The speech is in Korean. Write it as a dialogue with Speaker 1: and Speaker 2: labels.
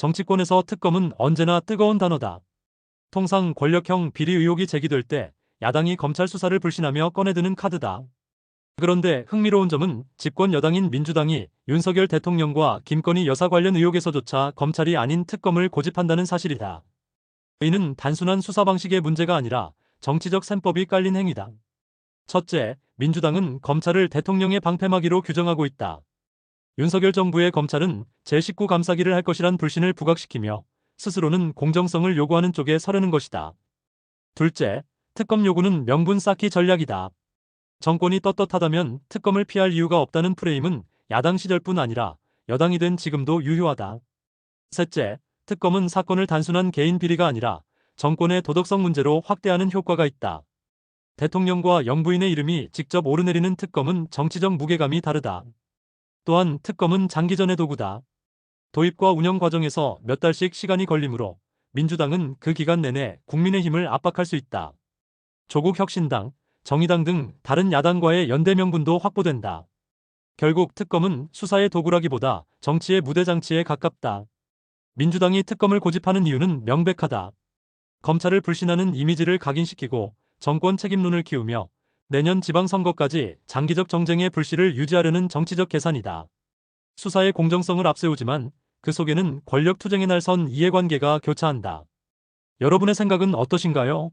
Speaker 1: 정치권에서 특검은 언제나 뜨거운 단어다. 통상 권력형 비리 의혹이 제기될 때 야당이 검찰 수사를 불신하며 꺼내드는 카드다. 그런데 흥미로운 점은 집권 여당인 민주당이 윤석열 대통령과 김건희 여사 관련 의혹에서조차 검찰이 아닌 특검을 고집한다는 사실이다. 이는 단순한 수사 방식의 문제가 아니라 정치적 셈법이 깔린 행위다. 첫째, 민주당은 검찰을 대통령의 방패막이로 규정하고 있다. 윤석열 정부의 검찰은 제19 감사기를 할 것이란 불신을 부각시키며 스스로는 공정성을 요구하는 쪽에 서려는 것이다. 둘째, 특검 요구는 명분 쌓기 전략이다. 정권이 떳떳하다면 특검을 피할 이유가 없다는 프레임은 야당 시절뿐 아니라 여당이 된 지금도 유효하다. 셋째, 특검은 사건을 단순한 개인 비리가 아니라 정권의 도덕성 문제로 확대하는 효과가 있다. 대통령과 영부인의 이름이 직접 오르내리는 특검은 정치적 무게감이 다르다. 또한 특검은 장기전의 도구다. 도입과 운영 과정에서 몇 달씩 시간이 걸리므로 민주당은 그 기간 내내 국민의 힘을 압박할 수 있다. 조국 혁신당, 정의당 등 다른 야당과의 연대 명분도 확보된다. 결국 특검은 수사의 도구라기보다 정치의 무대장치에 가깝다. 민주당이 특검을 고집하는 이유는 명백하다. 검찰을 불신하는 이미지를 각인시키고 정권 책임론을 키우며 내년 지방선거까지 장기적 정쟁의 불씨를 유지하려는 정치적 계산이다. 수사의 공정성을 앞세우지만 그 속에는 권력 투쟁에 날선 이해관계가 교차한다. 여러분의 생각은 어떠신가요?